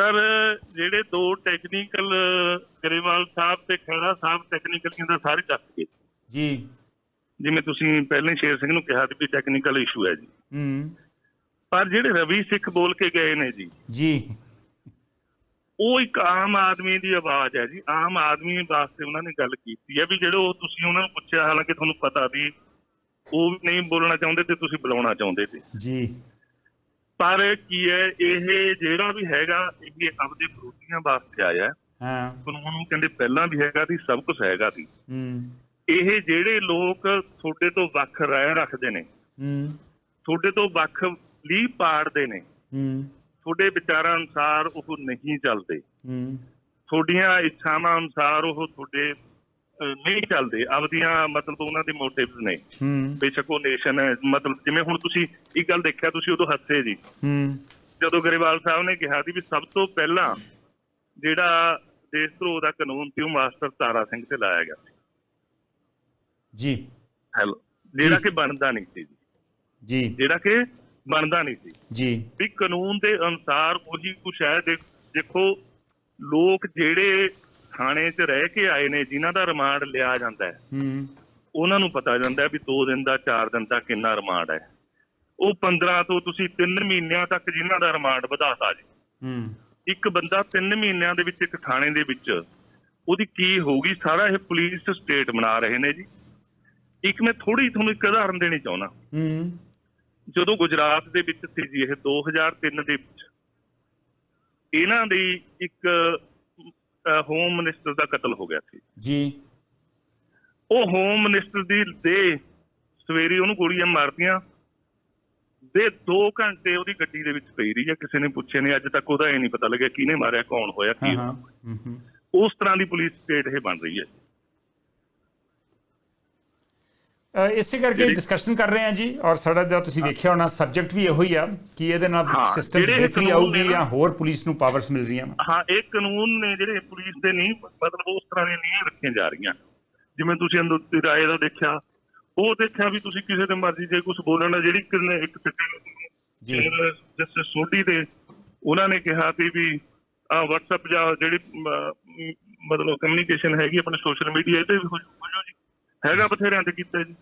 Sir ਜਿਹੜੇ ਦੋ technical Grewal ਸਾਹਿਬ ਤੇ ਖਹਿਰਾ ਸਾਹਿਬ ਟੈਕਨੀਕਲ ਕਹਿੰਦਾ ਸਾਰੇ ਦੱਸ ਗਏ। ਜੀ। ਜਿਵੇਂ ਤੁਸੀਂ ਪਹਿਲੇ ਸ਼ੇਰ ਸਿੰਘ ਨੂੰ ਕਿਹਾ ਸੀ ਵੀ ਟੈਕਨੀਕਲ ਇਸ਼ੂ ਹੈ ਜੀ। ਹੂੰ। ਪਰ ਜਿਹੜੇ ਰਵੀ ਸਿੱਖ ਬੋਲ ਕੇ ਗਏ ਨੇ ਜੀ ਜੀ। ਉਹ ਇੱਕ ਆਮ ਆਦਮੀ ਦੀ ਆਵਾਜ਼ ਹੈ ਜੀ। ਆਮ ਆਦਮੀ ਵਾਸਤੇ ਉਹਨਾਂ ਨੇ ਗੱਲ ਕੀਤੀ ਹੈ ਵੀ ਜਿਹੜੇ ਉਹ ਤੁਸੀਂ ਉਹਨਾਂ ਨੂੰ ਪੁੱਛਿਆ ਹਾਲਾਂਕਿ ਤੁਹਾਨੂੰ ਪਤਾ ਵੀ ਉਹ ਨਹੀਂ ਬੋਲਣਾ ਚਾਹੁੰਦੇ ਤੇ ਤੁਸੀਂ ਬੁਲਾਉਣਾ ਚਾਹੁੰਦੇ ਸੀ ਜੀ। ਪਰ ਕੀ ਹੈ ਇਹ ਜਿਹੜਾ ਵੀ ਹੈਗਾ ਇਹ ਆਪਦੇ ਵਿਰੋਧੀਆਂ ਵਾਸਤੇ ਆਇਆ ਹੈ। ਕਾਨੂੰਨ ਨੂੰ ਕਹਿੰਦੇ ਪਹਿਲਾਂ ਵੀ ਹੈਗਾ ਸੀ ਸਭ ਕੁਝ ਹੈਗਾ ਸੀ। ਹੂੰ। ਇਹ ਜਿਹੜੇ ਲੋਕ ਤੁਹਾਡੇ ਤੋਂ ਵੱਖ ਰਹਿ ਰੱਖਦੇ ਨੇ ਹੂੰ। ਤੁਹਾਡੇ ਤੋਂ ਵੱਖ ਲੀ ਪਾੜਦੇ ਨੇ ਹੂੰ। ਤੁਹਾਡੇ ਵਿਚਾਰਾਂ ਅਨੁਸਾਰ ਉਹ ਨਹੀਂ ਚੱਲਦੇ। ਹੂੰ। ਤੁਹਾਡੀਆਂ ਇੱਛਾਵਾਂ ਅਨੁਸਾਰ ਉਹ ਤੁਹਾਡੇ ਨਹੀਂ ਚੱਲਦੇ। ਆਪਦੀਆਂ ਮਤਲਬ ਉਹਨਾਂ ਦੇ ਮੋਟਿਵਸ ਨੇ। ਹੂੰ। ਬੇਸ਼ੱਕ ਉਹ ਨੇਸ਼ਨ ਹੈ। ਮਤਲਬ ਜਿਵੇਂ ਹੁਣ ਤੁਸੀਂ ਇੱਕ ਗੱਲ ਦੇਖਿਆ ਤੁਸੀਂ ਉਦੋਂ ਹੱਸੇ ਜੀ। ਹੂੰ। ਜਦੋਂ ਗਰੇਵਾਲ ਸਾਹਿਬ ਨੇ ਕਿਹਾ ਸੀ ਵੀ ਸਭ ਤੋਂ ਪਹਿਲਾਂ ਜਿਹੜਾ ਦੇਸ਼ ਧਰੋਹ ਦਾ ਕਾਨੂੰਨ ਸੀ ਉਹ ਮਾਸਟਰ ਤਾਰਾ ਸਿੰਘ ਤੇ ਲਾਇਆ ਗਿਆ ਸੀ। ਜੀ। ਹੈਲੋ ਜਿਹੜਾ। ਕਿ ਬਣਦਾ ਨਹੀਂ ਸੀ ਜੀ। ਜੀ। ਜਿਹੜਾ ਕਿ ਬਣਦਾ ਨਹੀਂ ਸੀ। ਜੀ। ਵੀ ਕਾਨੂੰਨ ਦੇ ਅਨੁਸਾਰ ਉਹੀ ਕੁਛ ਹੈ। ਦੇਖੋ ਲੋਕ ਜਿਹੜੇ ਥਾਣੇ 'ਚ ਰਹਿ ਕੇ ਆਏ ਨੇ ਜਿਨ੍ਹਾਂ ਦਾ ਰਿਮਾਂਡ ਲਿਆ ਜਾਂਦਾ ਹੈ। ਹੂੰ। ਉਹਨਾਂ ਨੂੰ ਪਤਾ ਜਾਂਦਾ ਵੀ 2 ਦਿਨ ਦਾ 4 ਦਿਨ ਦਾ ਕਿੰਨਾ ਰਿਮਾਂਡ ਹੈ। ਉਹ 15 ਤੋਂ ਤੁਸੀਂ 3 ਮਹੀਨਿਆਂ ਤੱਕ ਜਿਨ੍ਹਾਂ ਦਾ ਰਿਮਾਂਡ ਵਧਾਤਾ ਜੀ। ਹੂੰ। ਇੱਕ ਬੰਦਾ 3 ਮਹੀਨਿਆਂ ਦੇ ਵਿੱਚ ਇੱਕ ਥਾਣੇ ਦੇ ਵਿੱਚ ਉਹਦੀ ਕੀ ਹੋਊਗੀ ਸਾਰਾ ਇਹ ਪੁਲਿਸ ਸਟੇਟ ਬਣਾ ਰਹੇ ਨੇ ਜੀ। ਇੱਕ ਮੈਂ ਥੋੜੀ ਤੁਹਾਨੂੰ ਇੱਕ ਉਦਾਹਰਨ ਦੇਣੀ ਚਾਹੁੰਦਾ। ਹੂੰ। ਜਦੋਂ ਗੁਜਰਾਤ ਦੇ ਵਿੱਚ ਸੀ ਜੀ ਇਹ 2003 ਦੇ ਵਿੱਚ ਇਹਨਾਂ ਦੀ ਇੱਕ ਹੋਮ ਮਿਨਿਸਟਰ ਦਾ ਕਤਲ ਹੋ ਗਿਆ ਸੀ। ਜੀ। ਉਹ ਹੋਮ ਮਿਨਿਸਟਰ ਦੀ ਦੇ ਸਵੇਰੇ ਉਹਨੂੰ ਗੋਲੀਆਂ ਮਾਰਤੀਆਂ। ਦੇ 2 ਘੰਟੇ ਉਹਦੀ ਗੱਡੀ ਦੇ ਵਿੱਚ ਪਈ ਰਹੀ ਹੈ ਕਿਸੇ ਨੇ ਪੁੱਛਿਆ ਨਹੀਂ। ਅੱਜ ਤੱਕ ਉਹਦਾ ਇਹ ਨਹੀਂ ਪਤਾ ਲੱਗਿਆ ਕਿਹਨੇ ਮਾਰਿਆ ਕੌਣ ਹੋਇਆ ਕੀ ਉਸ ਤਰ੍ਹਾਂ ਦੀ ਪੁਲਿਸ ਸਟੇਟ ਇਹ ਬਣ ਰਹੀ ਹੈ। ਇਸੇ ਕਰਕੇ ਡਿਸਕਸ਼ਨ ਕਰ ਰਹੇ ਹਾਂ ਜੀ ਔਰ ਸਾਡਾ ਜਿਹੜਾ ਤੁਸੀਂ ਵੇਖਿਆ ਹੋਣਾ ਸਬਜੈਕਟ ਵੀ ਇਹੋ ਹੀ ਆ ਕਿ ਇਹਦੇ ਨਾਲ ਸਿਸਟਮ ਬਿਹਤਰੀ ਆਊਗੀ ਜਾਂ ਹੋਰ ਪੁਲਿਸ ਨੂੰ ਪਾਵਰਸ ਮਿਲ ਰਹੀਆਂ ਹਾਂ ਇਹ ਕਾਨੂੰਨ ਨੇ ਜਿਹੜੇ ਪੁਲਿਸ ਦੇ ਨਹੀਂ ਮਤਲਬ ਉਸ ਤਰ੍ਹਾਂ ਦੀਆਂ ਨਹੀਂ ਰੱਖੀਆਂ ਜਾ ਰਹੀਆਂ। ਜਿਵੇਂ ਤੁਸੀਂ ਅੰਦਰ ਰਾਏ ਦਾ ਦੇਖਿਆ ਉਹ ਦੇਖਿਆ ਵੀ ਤੁਸੀਂ ਕਿਸੇ ਦੇ ਮਰਜ਼ੀ ਜੇ ਕੁਝ ਬੋਲਣਾ ਜਿਹੜੀ ਕਿਨੇ ਇੱਕ ਜੀ। ਜਿਸ ਸੋਢੀ ਦੇ ਉਹਨਾਂ ਨੇ ਕਿਹਾ ਸੀ ਵੀ ਆ WhatsApp ਜਾਂ ਜਿਹੜੀ ਮਤਲਬ ਕਮਿਊਨੀਕੇਸ਼ਨ ਹੈਗੀ ਆਪਣੇ ਸੋਸ਼ਲ ਮੀਡੀਆ ਤੇ ਵੀ ਹੋ ਹੋ ਜਾਓ ਜੀ ਹੈਗਾ ਬਥੇਰਿਆਂ ਤੇ ਕੀਤਾ ਜੀ